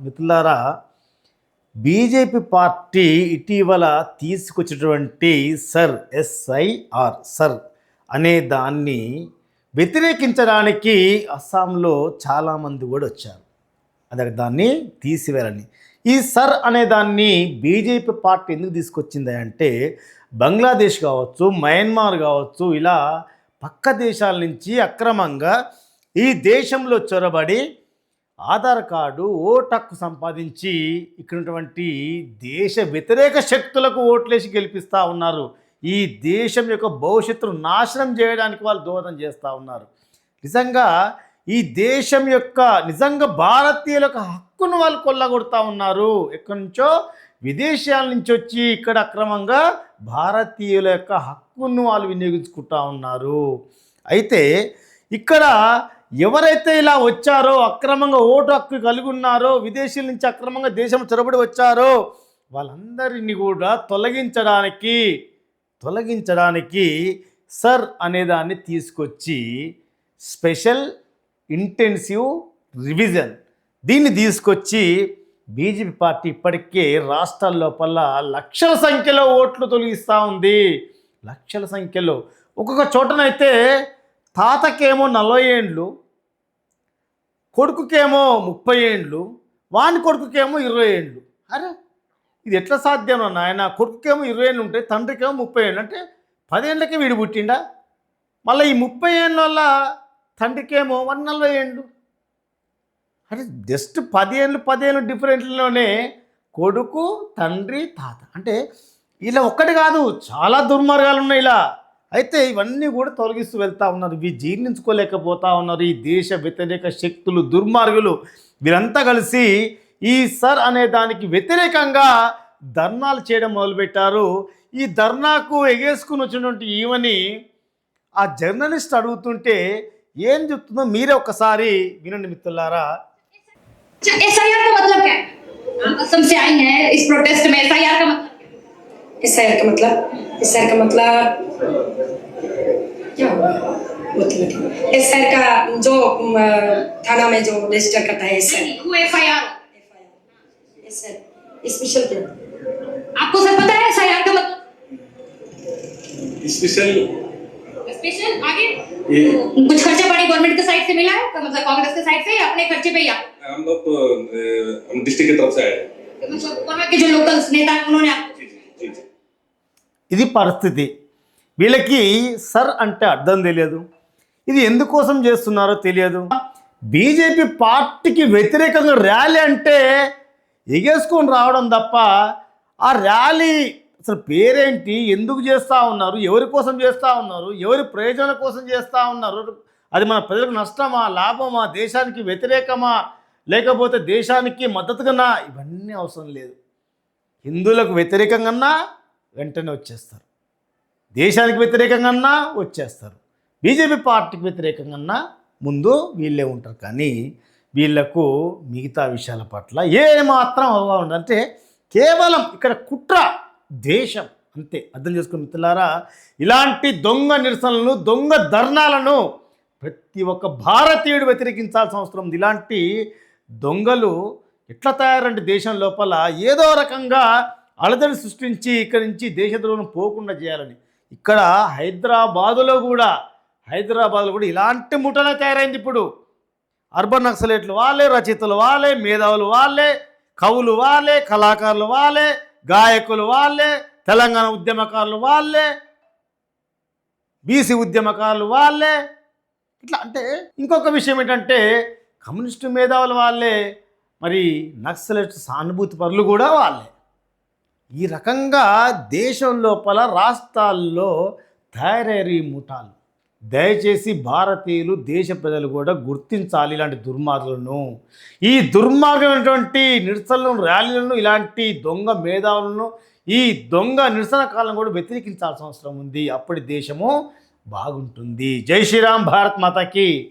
మిత్రులారా BJP party ఇటీవల తీసుకొచ్చినటువంటి సర్ ఎస్ఐఆర్ సర్ అనే దాన్ని వ్యతిరేకించడానికి అస్సాంలో చాలామంది కూడా వచ్చారు. అదే దాన్ని తీసివేయాలని. ఈ సర్ అనే దాన్ని బీజేపీ పార్టీ ఎందుకు తీసుకొచ్చింది అంటే బంగ్లాదేశ్ కావచ్చు మయన్మార్ కావచ్చు ఇలా పక్క దేశాల నుంచి అక్రమంగా ఈ దేశంలో చొరబడి ఆధార్ కార్డు ఓటు సంపాదించి ఇక్కడ ఉన్నటువంటి దేశ వ్యతిరేక శక్తులకు ఓట్లేసి గెలిపిస్తూ ఉన్నారు. ఈ దేశం యొక్క భవిష్యత్తును నాశనం చేయడానికి వాళ్ళు దోహదం చేస్తూ ఉన్నారు. నిజంగా ఈ దేశం యొక్క నిజంగా భారతీయుల యొక్క హక్కును వాళ్ళు కొల్లగొడతా ఉన్నారు. ఎక్కడి నుంచో? విదేశాల నుంచి వచ్చి ఇక్కడ అక్రమంగా భారతీయుల యొక్క హక్కును వాళ్ళు వినియోగించుకుంటా ఉన్నారు. అయితే ఇక్కడ ఎవరైతే ఇలా వచ్చారో అక్రమంగా ఓటు హక్కు కలిగి ఉన్నారో విదేశీల నుంచి అక్రమంగా దేశం చొరబడి వచ్చారో వాళ్ళందరినీ కూడా తొలగించడానికి తొలగించడానికి సర్ అనేదాన్ని తీసుకొచ్చి స్పెషల్ ఇంటెన్సివ్ రివిజన్ దీన్ని తీసుకొచ్చి బీజేపీ పార్టీ ఇప్పటికే రాష్ట్రాల లోపల లక్షల సంఖ్యలో ఓట్లు తొలగిస్తూ ఉంది. లక్షల సంఖ్యలో. ఒక్కొక్క చోటనైతే తాతకేమో నలభై ఏండ్లు కొడుకుకేమో ముప్పై ఏండ్లు వాని కొడుకుకేమో ఇరవై ఏండ్లు. అరే ఇది ఎట్లా సాధ్యం నాయన? కొడుకుకేమో ఇరవై ఏళ్ళు ఉంటాయి తండ్రికేమో ముప్పై ఏళ్ళు అంటే పదేళ్ళకే వీడు పుట్టిండా? మళ్ళీ ఈ ముప్పై ఏళ్ళ వల్ల తండ్రికేమో వన్ నలభై ఏండ్లు. అంటే జస్ట్ పదేళ్ళు పదేళ్ళు డిఫరెంట్లోనే కొడుకు తండ్రి తాత. అంటే ఇలా ఒక్కటి కాదు చాలా దుర్మార్గాలు ఉన్నాయి ఇలా. అయితే ఇవన్నీ కూడా తొలగిస్తూ వెళ్తా ఉన్నారు ఇవి జీర్ణించుకోలేకపోతా ఉన్నారు ఈ దేశ వ్యతిరేక శక్తులు దుర్మార్గులు వీరంతా కలిసి ఈ సర్ అనే దానికి వ్యతిరేకంగా ధర్నాలు చేయడం మొదలుపెట్టారు ఈ ధర్నాకు ఎగేసుకుని వచ్చినటువంటి ఈవని ఆ జర్నలిస్ట్ అడుగుతుంటే ఏం చెప్తుందో మీరే ఒకసారి వినండి మిత్రులారా एस आई आर का मतलब क्या है आप असम से आई हैं इस प्रोटेस्ट में एस आई आर का मतलब एस का मतलब एस का मतलब क्या होगा मतलब एस का जो थाना में जो रजिस्टर करता है who F I R S special क्या आपको सर पता है एस आई आर का मतलब? स्पेशल स्पेशल आगे? ये कुछ खर्चा पानी गवर्नमेंट के साइड से मिला है? तो मतलब कांग्रेस के साइड से या अपने खर्चे पे ही हम लोग तो हम डिस्ट्रिक्ट की तरफ़ से आए मतलब वहाँ के जो लोकल नेता हैं उन्होंने आपको ఇది పరిస్థితి. వీళ్ళకి సర్ అంటే అర్థం తెలియదు. ఇది ఎందుకోసం చేస్తున్నారో తెలియదు. బీజేపీ పార్టీకి వ్యతిరేకంగా ర్యాలీ అంటే ఎగేసుకొని రావడం తప్ప ఆ ర్యాలీ అసలు పేరేంటి? ఎందుకు చేస్తూ ఉన్నారు? ఎవరి కోసం చేస్తూ ఉన్నారు? ఎవరి ప్రయోజనాల కోసం చేస్తూ ఉన్నారు? అది మన ప్రజలకు నష్టమా? లాభమా? దేశానికి వ్యతిరేకమా? లేకపోతే దేశానికి మద్దతుగా ఇవన్నీ అవసరం లేదు. హిందువులకు వ్యతిరేకంగా వెంటనే వచ్చేస్తారు. దేశానికి వ్యతిరేకంగా వచ్చేస్తారు. బీజేపీ పార్టీకి వ్యతిరేకంగా ముందు వీళ్ళే ఉంటారు. కానీ వీళ్ళకు మిగతా విషయాల పట్ల ఏమాత్రం మాత్రం అవగాహన అంటే కేవలం ఇక్కడ కుట్ర దేశం అంతే. అర్థం చేసుకుని మిత్రులారా ఇలాంటి దొంగ నిరసనలను దొంగ ధర్నాలను ప్రతి ఒక్క భారతీయుడు వ్యతిరేకించాల్సిన అవసరం ఉంది. ఇలాంటి దొంగలు ఎట్లా తయారంటే దేశం లోపల? ఏదో రకంగా అలజడి సృష్టించి ఇక్కడి నుంచి దేశద్రోహం పోకుండా చేయాలని. ఇక్కడ హైదరాబాదులో కూడా హైదరాబాద్లో కూడా ఇలాంటి ముఠలే తయారైంది ఇప్పుడు. అర్బన్ నక్సలేట్లు వాళ్ళే రచయితలు వాళ్ళే మేధావులు వాళ్ళే కవులు వాళ్ళే కళాకారులు వాళ్ళే గాయకులు వాళ్ళే తెలంగాణ ఉద్యమకారులు వాళ్ళే బీసీ ఉద్యమకారులు వాళ్ళే. ఇట్లా అంటే ఇంకొక విషయం ఏంటంటే కమ్యూనిస్టు మేధావులు వాళ్ళే మరి నక్సలైట్ సానుభూతి పరులు కూడా వాళ్ళే. ఈ రకంగా దేశం లోపల రాష్ట్రాల్లో తయారయ్యారు ఈ ముఠాలు. దయచేసి భారతీయులు దేశ ప్రజలు కూడా గుర్తించాలి ఇలాంటి దుర్మార్గులను. ఈ దుర్మార్గమైనటువంటి నిరసనలను ర్యాలీలను ఇలాంటి దొంగ మేధావులను ఈ దొంగ నిరసన కాలం కూడా వ్యతిరేకించాల్సిన అవసరం ఉంది. అప్పటి దేశము బాగుంటుంది. జై శ్రీరామ్ భారత్ మాతకి.